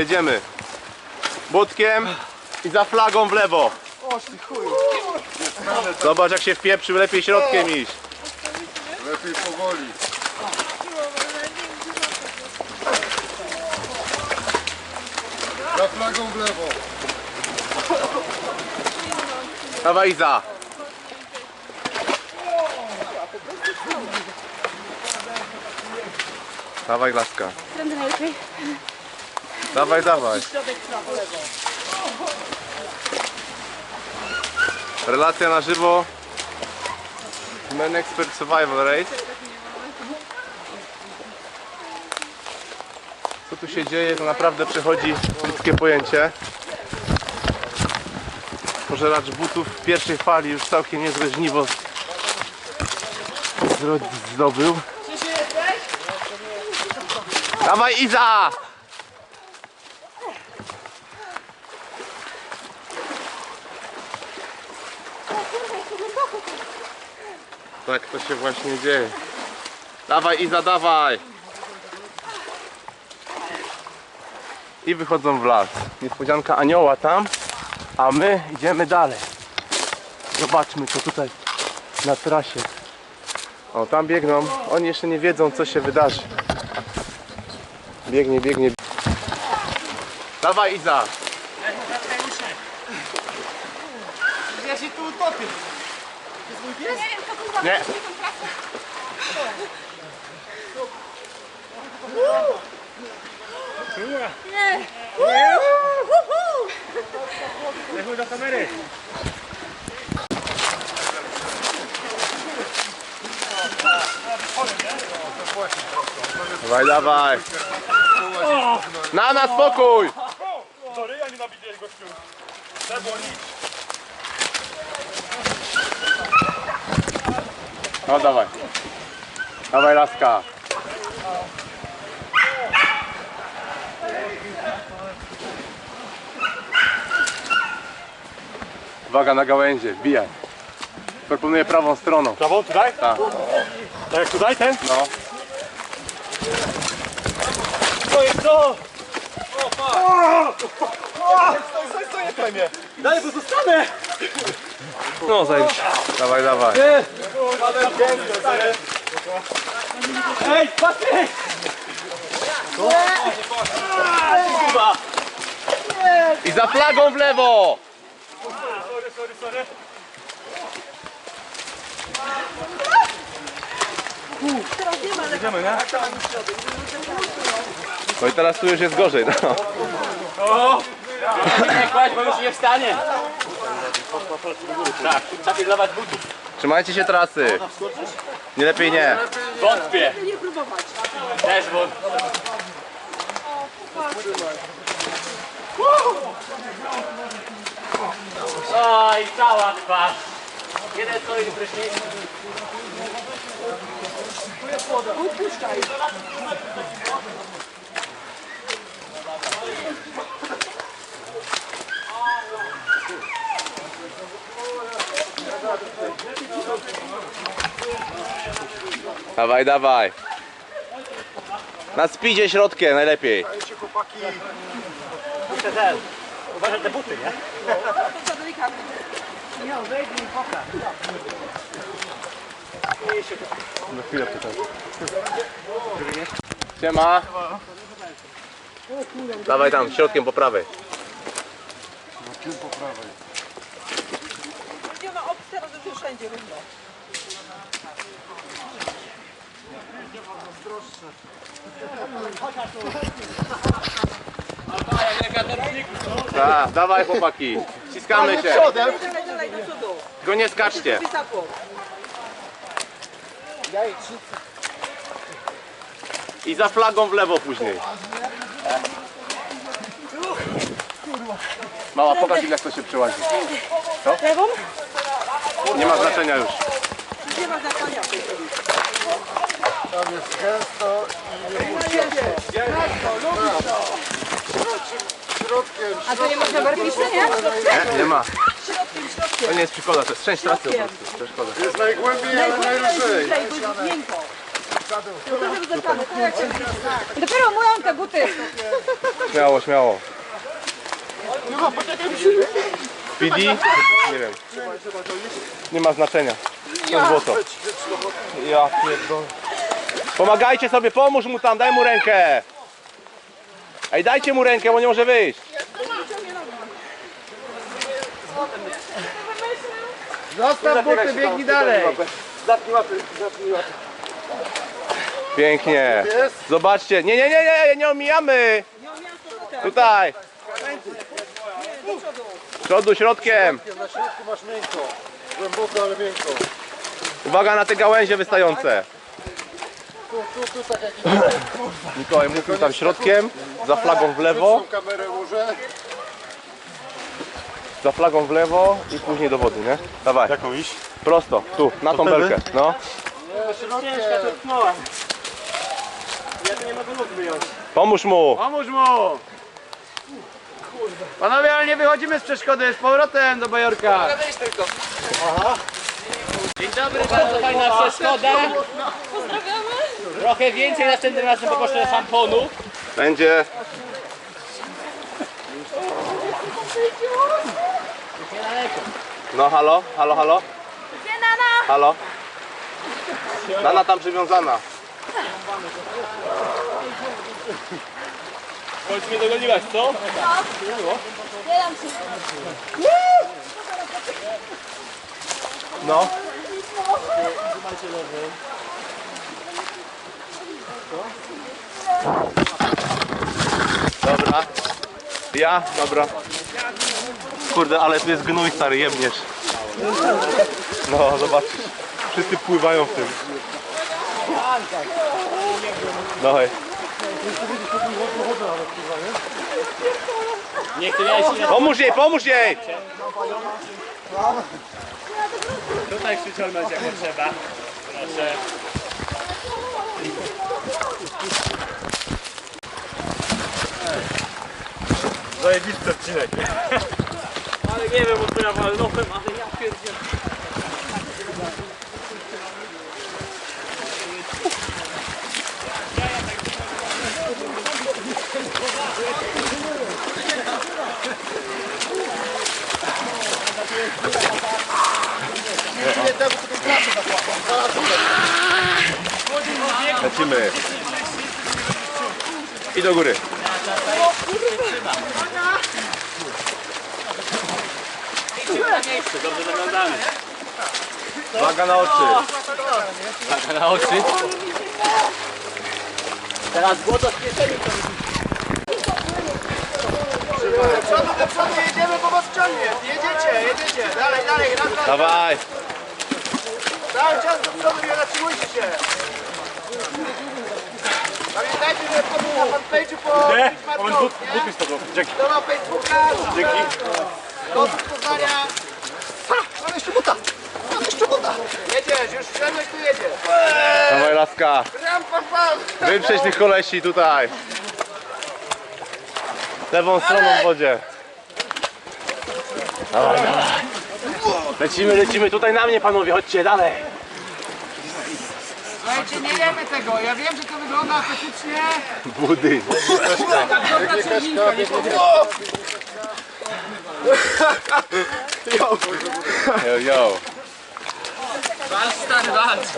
Jedziemy. Budkiem i za flagą w lewo. Zobacz jak się wpieprzył, lepiej środkiem iść. Lepiej powoli. Za flagą w lewo. Dawaj Iza. Dawaj laska. Tędy najlepiej. Dawaj, dawaj. Relacja na żywo. Men Expert Survival Race. Co tu się dzieje, to naprawdę przechodzi ludzkie pojęcie. Pożeracz butów w pierwszej fali już całkiem niezłe żniwo zdobył. Dawaj Iza! Tak to się właśnie dzieje. Dawaj Iza, dawaj! I wychodzą w las. Niespodzianka anioła tam, a my idziemy dalej. Zobaczmy co tutaj na trasie. O, tam biegną. Oni jeszcze nie wiedzą co się wydarzy. Biegnie, biegnie. Dawaj Iza! Ja się tu utopię. Nie! Dechuj do kamery. Dawaj, dawaj! Na nas spokój! Sorry, ja nie nabiję gościu. Trzeba nic. No dawaj. Dawaj laska. Uwaga na gałęzie, wbijaj. Proponuję prawą stroną. Prawą tutaj? Tak. Tak jak tutaj ten? No. To jest to! Stoj, stoj, nie pchaj mnie! Dalej, bo zostanę! No zajebiście. Dawaj, dawaj. Ej, Patryk! I za flagą w lewo! Sorry, sorry, sorry. Idziemy, nie? No i teraz tu już jest gorzej, no. Nie kładź, bo już nie wstanie. Tak, trzeba pilnować butów. Trzymajcie się trasy. Nie lepiej nie. Wątpię. Też wątpię. Oj, cała twarz. Jeden stoi w prysznicu. Dawaj, dawaj. Na speedzie środkiem najlepiej. Dajcie chłopaki. Muszę ten. Uważaj te buty, nie? Na chwilę pytam. Siema. Dawaj tam, środkiem po prawej. Kim po prawej. Nie teraz, że wszędzie równo. Da, dawaj chłopaki. Ściskamy się. Dalej, dalej, do przodu. Tylko nie skaczcie. Wysoko. I za flagą w lewo później. Mała, pokaż im jak to się przełazi. Lewą? Nie ma znaczenia już. Nie ma znaczenia. Tam jest gęsto i środkiem. A to nie można bardziej, nie? Nie, nie ma. To nie jest przygoda, to jest część trasy po prostu. To szkoda. Jest najgłębiej, ale najlżej. Jest. Dopiero mówią te buty. Śmiało, śmiało. PD? Nie wiem. Nie ma znaczenia. To złoto. Ja pierdolę. Pomagajcie sobie, pomóż mu tam, daj mu rękę. Ej, dajcie mu rękę, bo nie może wyjść. Zostaw buty, biegnij dalej. Pięknie. Jest? Zobaczcie. Nie, nie, nie, nie, nie omijamy. Tutaj. Przodu, środkiem. Na środku masz miękko. Głęboko, ale miękko. Uwaga na te gałęzie wystające. Tu, tu, tu, tak jak Mikołaj mówił tam środkiem, za flagą w lewo, za flagą w lewo i później do wody, nie? Dawaj. Jaką iść? Prosto, tu, na tą belkę. No. Nie, środkiem. Ja tu nie mogę nóg wyjąć. Pomóż mu. Pomóż mu! Panowie, ale nie wychodzimy z przeszkody, z powrotem do Bajorka. Dzień dobry, bardzo fajna przeszkoda. Trochę więcej następnym razem poproszę szamponu. Będzie. No halo, halo, halo. Halo. Nana tam przywiązana. Chodź mnie dogoniłaś, co? No. Dobra. Ja? Dobra. Kurde, ale tu jest gnój stary, jebniesz. No, zobacz. Wszyscy pływają w tym. No hej. Pomóż jej, pomóż jej! tutaj przyciągnąć jak trzeba. Proszę. Zajebisty odcinek. Ale nie wiem, od ja walnąłem, ale ja pierdzielę. Nie, nie, nie, nie, nie, Lecimy. I do góry. Dobrze zaglądamy. Uwaga na oczy. Uwaga na oczy. Teraz złoto z kieszeni. Jedziemy, bo was ciągnie. Jedziecie, jedziecie. Dalej, dalej, raz, raz. Dawaj. Cały czas do przodu, nie zatrzymujcie się. Pamiętajcie, że po na fanpage'u po Nie? Moment, but, buty z tobą. Dzięki. Facebooka. Dzięki. Do Poznania. Mam jeszcze buta. Mam jeszcze buta. Jedziesz, już Przemek tu jedzie. Dawaj laska. Ram, pam, pam. Wyprzeć tych kolesi tutaj. Lewą stroną w wodzie. Dawaj, dawaj. Lecimy, lecimy tutaj na mnie panowie, chodźcie dalej. Słuchajcie, nie jemy tego. Ja wiem, że to wygląda apetycznie. Budy. Yo, yo. Stary walcz.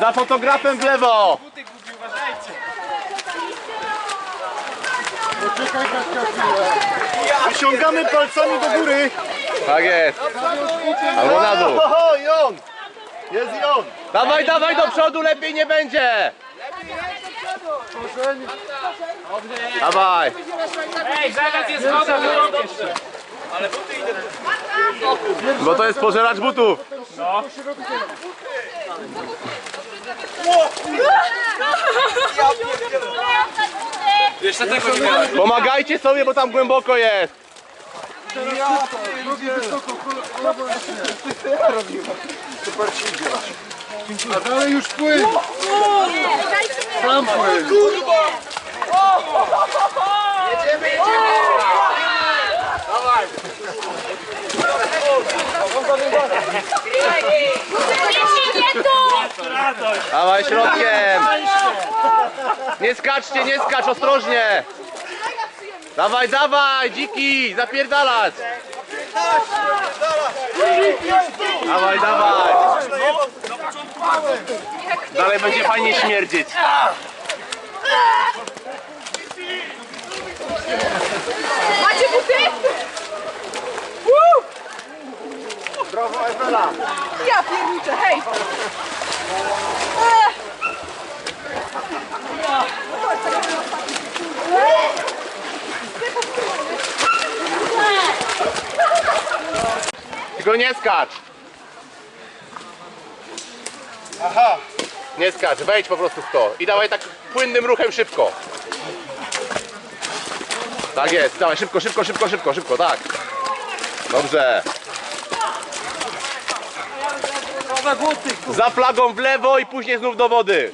Za fotografem w lewo. Wyciągamy palcami do góry. Tak jest. Albo na dół. Oho, i on. Jest i on. Dawaj, dawaj do przodu, lepiej nie będzie. Dawaj. Ej, zaraz jest woda, wyłączysz się. Bo to jest pożeracz butów. Jeszcze tego nie miałem. Pomagajcie sobie, bo tam głęboko jest. Drugi wysoko, kolana Super ci idzie. A dalej już płyn. Tam płyn. Jedziemy, jedziemy. Jeśli Dawaj środkiem! Nie skaczcie, nie skacz, ostrożnie! Dawaj, dawaj, dziki, zapierdalać! Dawaj, dawaj! Dalej będzie fajnie śmierdzieć. Macie buty? Ja pierniczę, hej! Ech. Tylko nie skacz! Aha. Nie skacz, wejdź po prostu w to. I dawaj tak płynnym ruchem szybko. Tak jest, dawaj szybko, szybko, szybko, szybko, szybko, tak. Dobrze. Za flagą w lewo i później znów do wody.